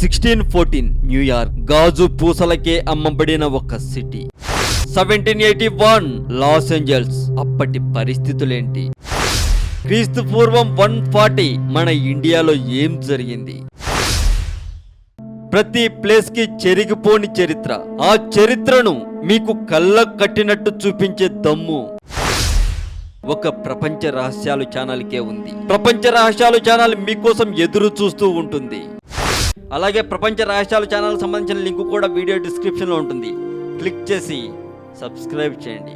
Sixteen fourteen New York గాజు పూసలకే అమ్మబడిన ఒక city. Seventeen eighty one Los Angeles అప్పటి పరిస్థితులేంటి? క్రీస్తు పూర్వం వన్ ఫార్టీ మన ఇండియాలో ఏం జరిగింది? ప్రతి ప్లేస్కి చెరిగిపోని చరిత్ర. ఆ చరిత్రను మీకు కళ్ళ కట్టినట్టు చూపించే దమ్ము. ఒక ప్రపంచ రహస్యాలు ఛానల్కే ఉంది. ప్రపంచ రహస్యాలు ఛానల్ మీకోసం ఎదురు చూస్తూ ఉంటుంది. అలాగే ప్రపంచ రాష్ట్రాలు ఛానల్ సంబంధించిన లింక్ కూడా వీడియో డిస్క్రిప్షన్లో ఉంటుంది. క్లిక్ చేసి సబ్స్క్రైబ్ చేయండి.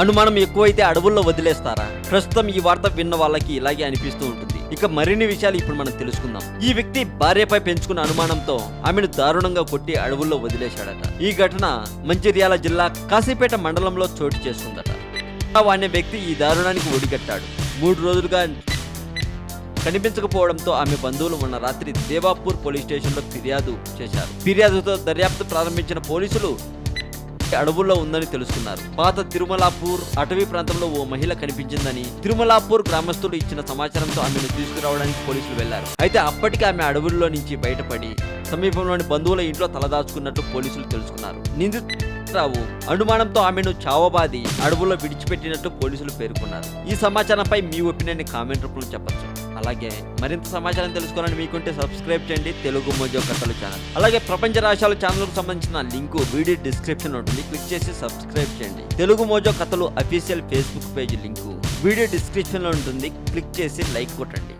అనుమానం ఎక్కువైతే అడవుల్లో వదిలేస్తారా? ప్రస్తుతం ఈ వార్త విన్న వాళ్ళకి ఇలాగే అనిపిస్తూ ఉంటుంది. ఇక మరిన్ని విషయాలు ఇప్పుడు మనం తెలుసుకుందాం. ఈ వ్యక్తి భార్యపై పెంచుకున్న అనుమానంతో ఆమెను దారుణంగా కొట్టి అడవుల్లో వదిలేశాడట. ఈ ఘటన మంచిర్యాల జిల్లా కాశీపేట మండలంలో చోటు చేసుకుందట. అనే వ్యక్తి ఈ దారుణానికి ఒడిగట్టాడు. మూడు రోజులుగా కనిపించకపోవడంతో ఆమె బంధువులు ఉన్న రాత్రి దేవాపూర్ పోలీస్ స్టేషన్లో ఫిర్యాదు చేశారు. ఫిర్యాదుతో దర్యాప్తు ప్రారంభించిన పోలీసులు అడవుల్లో ఉందని తెలుసుకున్నారు. పాత తిరుమలాపూర్ అటవీ ప్రాంతంలో ఓ మహిళ కనిపించిందని తిరుమలాపూర్ గ్రామస్తులు ఇచ్చిన సమాచారంతో ఆమెను తీసుకురావడానికి పోలీసులు వెళ్ళారు. అయితే అప్పటికే ఆమె అడవుల్లో నుంచి బయటపడి సమీపంలోని బంధువుల ఇంట్లో తలదాచుకున్నట్టు పోలీసులు తెలుసుకున్నారు. నిందితురావు అనుమానంతో ఆమెను చావబాది అడవుల్లో విడిచిపెట్టినట్టు పోలీసులు పేర్కొన్నారు. ఈ సమాచారంపై మీ ఒపీనియన్ కామెంట్ రూపంలో చెప్పచ్చు. అలాగే మరింత సమాచారం తెలుసుకోవాలని మీకుంటే సబ్స్క్రైబ్ చేయండి. Telugu Mojo Kathalu channel. అలాగే ప్రపంచ రాష్ట్రాల ఛానల్కు సంబంధించిన లింకు వీడియో డిస్క్రిప్షన్ ఉంటుంది క్లిక్ చేసి సబ్స్క్రైబ్ చేయండి. Telugu Mojo Kathalu official Facebook page link video డిస్క్రిప్షన్లో ఉంటుంది. క్లిక్ చేసి లైక్ కొట్టండి.